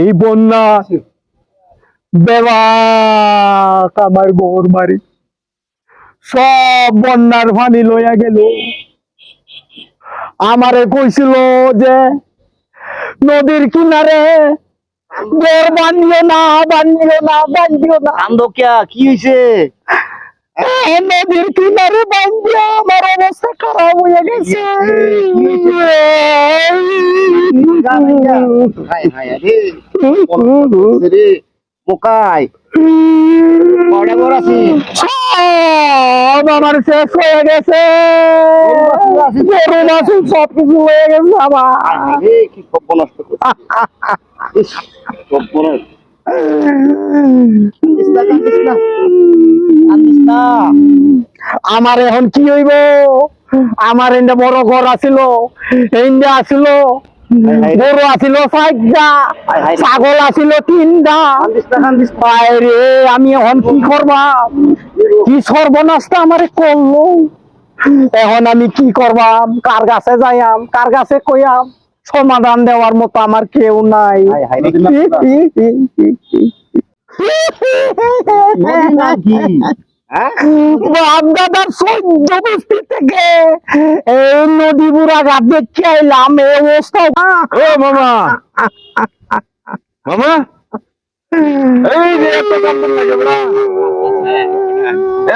এই বন্যা বেবাক আমার গোর বাড়ি। সব বন্যার পানি লইয়া গেল। আমারে কইছিল যে, নদীর কিনারে ঘর বানিও না বানিও না বানিও না। আন্দকিয়া, কি এই নদীর কিনারে বান্ধিয়া আমার অবস্থা খারাপ হয়ে গেছে আমার শেষ হয়ে গেছে সব কিছু হয়ে গেছে আমার কি সব নষ্ট করছে আমার এখন কি হইব? আমার এন্ডা বড় ঘর আছিল এন্ডা আছিল গরু আছিল চারটা। ছাগল আছিল তিনটা। বাইরে আমি এখন কি করবাম কি সর্বনাশটা আমারে করল? এখন আমি কি করবাম কার কাছে যাইয়াম? কার কাছে কইয়াম? সমাধান দেওয়ার মতো আমার কেউ নাই। কি? হ্যাঁ? বাপদাদার সহ্য বস্তি থেকে এই নদী বুড়া ঘাট দেখে আইলাম এই অবস্থা। ও মামা। মামা? এই যে এত কান্দন লাগে বড়া।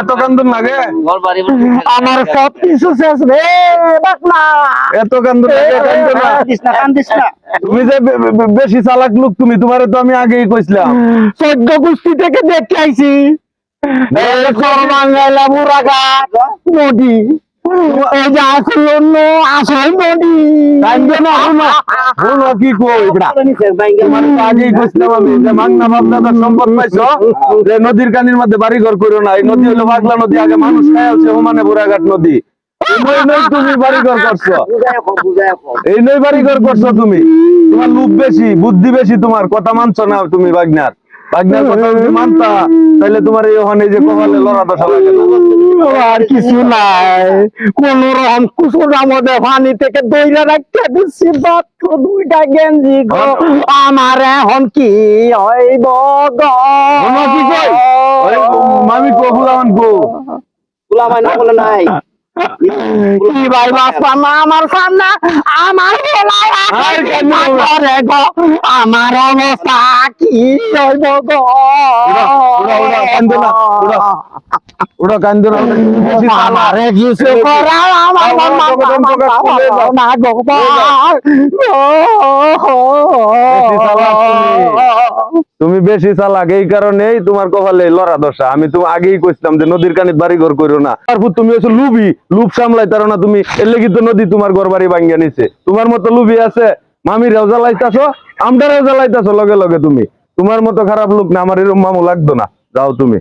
এত কান্দন লাগে? ঘর বাড়ি বসে থাকে। আমার সব কিছু শেষ রে এত কান্দন লাগে কান্দন না। কান্দিস না, তুমি যে বেশি চালাক লোক তুমি তোমারে তো আমি আগেই কইছিলাম। চোদ্দ গোষ্ঠী থেকে দেখতে আইছি। নদী আসল কি কই নদীর কানির মধ্যে বাড়ি ঘর করো না এই নদী হলো পাগলা নদী আগে মানুষ খায় আছে ওমানে বুড়াঘাট নদী। তুমি বাড়ি ঘর করছ। এই নই বাড়ি ঘর করছ তুমি। তোমার লোভ বেশি বুদ্ধি বেশি তোমার কথা মানছো না তুমি বাগনার। বাগনার কথা যদি মানতা তাহলে তোমার এই ওখানে যে কপালে লড়া দশা আর কিছু নাই। কোন রকম কুসুর মধ্যে পানি থেকে দইরা রাখতে দিচ্ছি মাত্র দুইটা গেঞ্জি গো। আমার এখন কি হইব গো? মামা পোলা বলে নাই। কি ভাই বাসা না আমার সামনে আমার গলায় আর কেন? করে গো আমার অবস্থা কি হইব গো উড়া, উড়া, উড়া, কান্দো না, উড়া। ওটা কান্দো না ওটা বেশি চালাক। আমারে কিছু করা আমার আমার মাথা জগদম প্রকাশ করে দাও। না গো বেশি চালাক তুমি। বেশি চালাক, এই কারণেই তোমার কপালে লড়া দশা। আমি তো আগেই কইছিলাম যে নদীর কানিত বাড়ি ঘর করো না। তারপর তুমি হচ্ছে লুবি লুপ সামলাই তারো না তুমি। এর লেগে তো নদী তোমার ঘর বাড়ি ভাঙ্গিয়া নিছে। তোমার মতো লুবি আছে, মামিরাও জ্বালাইতাছো আমদারাও জ্বালাইতাছো লগে লগে তুমি। তোমার মতো খারাপ লোক না, আমার এরকম মামু লাগতো না। যাও তুমি।